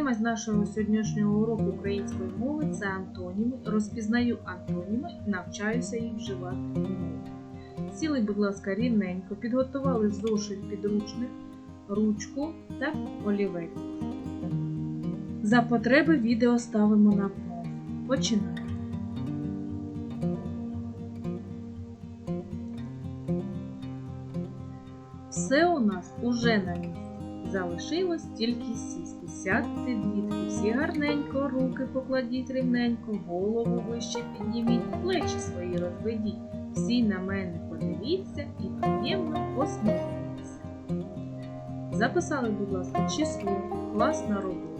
Тема з нашого сьогоднішнього уроку української мови це антоніми. Розпізнаю антоніми, навчаюся їх вживати в. Сіли, будь ласка, рівненько, підготували зошит підручник, ручку та олівець. За потреби відео ставимо на паузу. Починаємо. Все у нас уже на місці. Залишилось тільки сісти. Сядьте, дітки, всі гарненько, руки покладіть рівненько, голову вище підніміть, плечі свої розведіть. Всі на мене подивіться і приємно посміхніться. Записали, будь ласка, число, класна робота.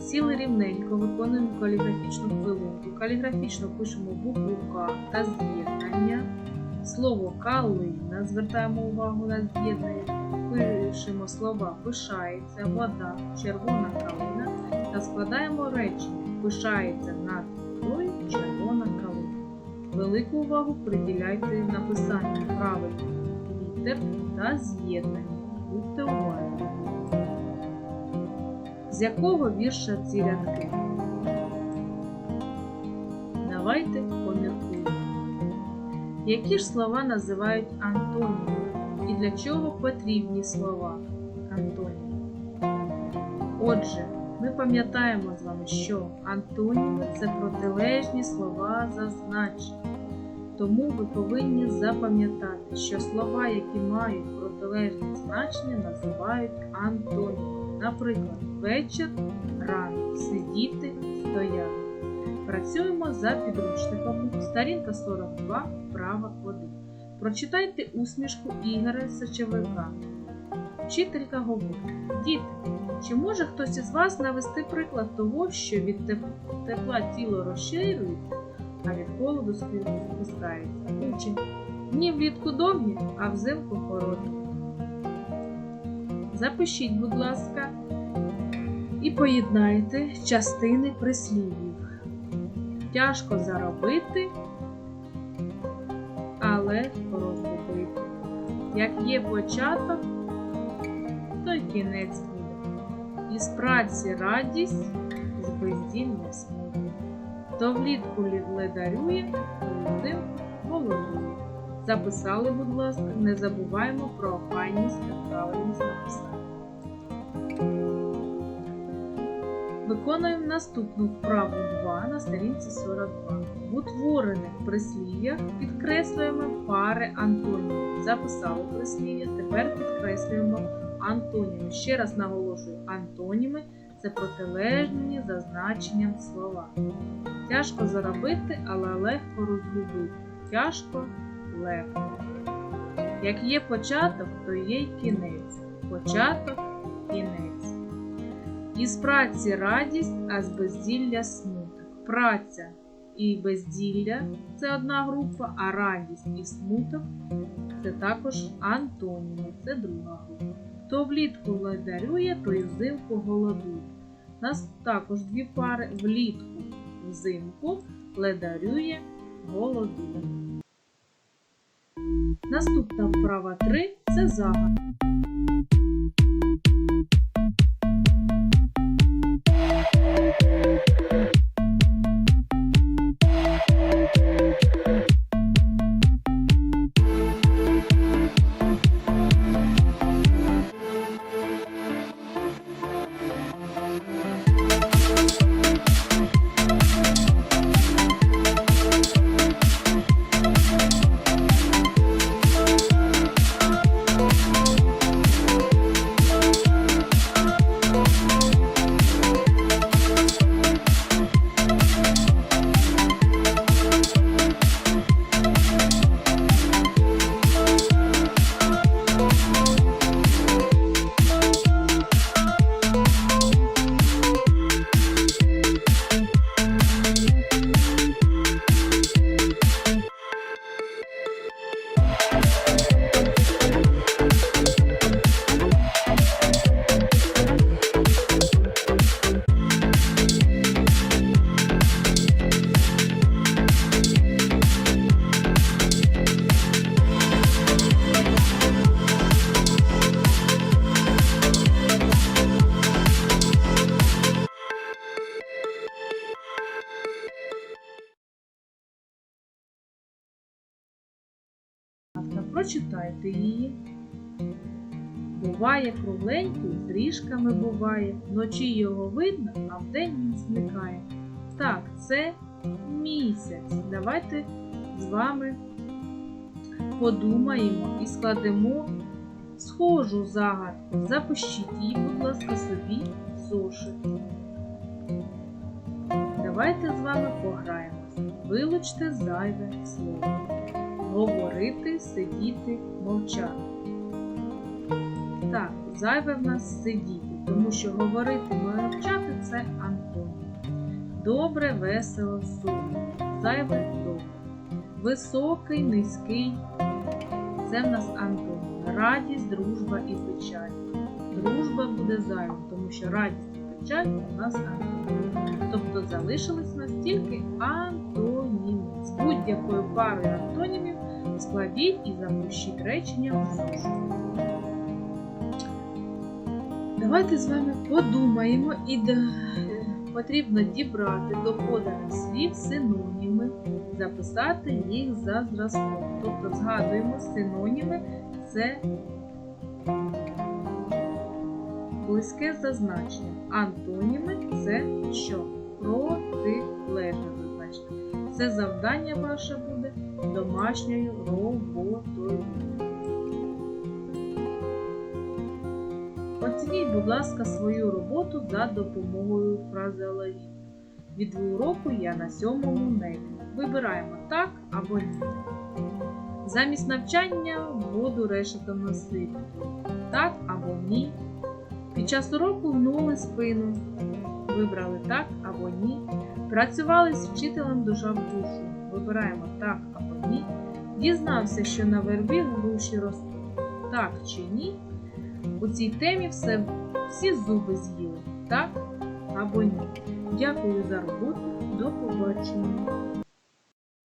Сіли рівненько, виконуємо каліграфічну хвилинку. Каліграфічно пишемо букву К та з'єднання. Слово калина, звертаємо увагу на з'єднання пишемо слова пишається, вода, червона калина та складаємо речення пишається над водою червона калина. Велику увагу приділяйте написанню правильних літер та з'єднання. Будьте уважні. З якого вірша ці рядки? Давайте поміркуємо. Які ж слова називають антонімами? і для чого потрібні слова антоніми. Отже, ми пам'ятаємо з вами, що антоніми це протилежні слова за значенням. Тому ви повинні запам'ятати, що слова, які мають протилежне значення, називають антоніми. Наприклад, вечір, ранок, сидіти, стояти. Працюємо за підручником. Сторінка 42, вправа 1. Прочитайте усмішку Ігоря Сочевика. Вчителька говорить: Діти, чи може хтось із вас навести приклад того, що від тепла тіло розширюється, а від холоду спускається? Учень. Дні влітку довгі, а взимку короткі. Запишіть, будь ласка, і поєднайте частини прислів'їв. Тяжко заробити але розгубити. Як є початок, то й кінець буде. Із праці радість, з бездіння смуток. То влітку ледарює, то взимку голодує. Записали, будь ласка, не забуваємо про охайність та правильність написання. Виконуємо наступну вправу 2 на сторінці 42. В утворених прислів'ях підкреслюємо пари антонімів. Записали прислів'я, тепер підкреслюємо антоніми. Ще раз наголошую, антоніми це протилежні за значенням слова. Тяжко заробити, але легко розгубити. Тяжко легко. Як є початок, то є й кінець. Початок кінець. Із праці радість, а з безділля смуток. Праця і безділля це одна група, а радість і смуток це також антоніми, це друга група. Хто влітку ледарює, то й взимку голодує. У нас також дві пари влітку взимку ледарює, голодує. Наступна вправа 3 це загадка. Прочитайте її. Буває кругленький, з ріжками буває, вночі його видно, а вдень він зникає. Так, це місяць. Давайте з вами подумаємо і складемо схожу загадку. Запишіть її, будь ласка, собі зошит. Давайте з вами пограємося. Вилучте зайве слово. Говорити, сидіти, мовчати. Так, зайве в нас сидіти, тому що говорити, мовчати це антонім. Добре, весело, сумно. Зайве добре. Високий, низький. Це в нас антонім. Радість, дружба і печаль. Дружба буде зайвим, тому що радість і печаль у нас антоніми. Тобто залишились у нас тільки антоніми. З будь-якою парою антонімів складіть і запишіть речення в зошит. Давайте з вами подумаємо і потрібно дібрати до поданих слів синоніми, записати їх за зразком. Тобто згадуємо синоніми це близьке зазначення. Антоніми це що? Протилежне зазначення. Це завдання ваше буде домашньою роботою. Оцініть, будь ласка, свою роботу за допомогою фразеологізму. Від уроку я на сьомому небі. Вибираємо так або ні. Замість навчання воду решетом носити. Так або ні. Під час уроку гнули спину. Вибрали так або ні. Працювали з вчителем душа в душу. Вибираємо так або ні. Дізнався, що на вербі груші ростуть. Так чи ні. У цій темі все, всі зуби з'їли. Так або ні. Дякую за роботу. До побачення.